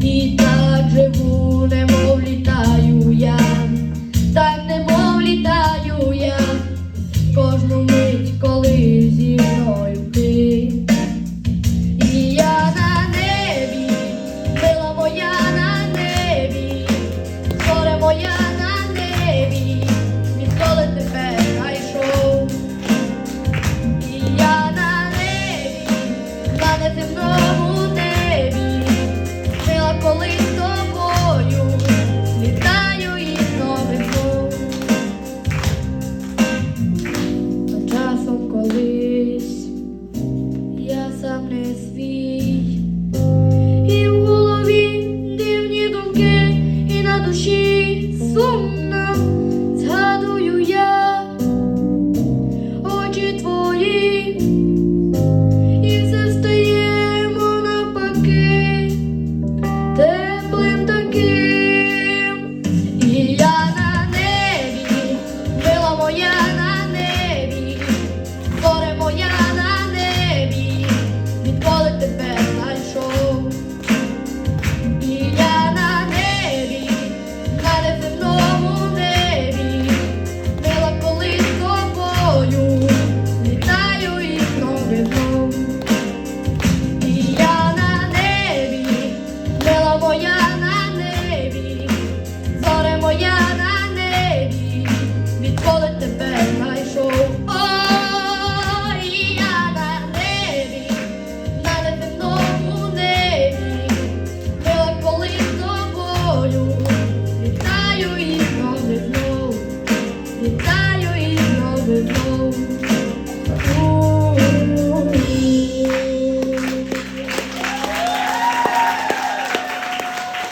need душі сумно згадую я очі твої.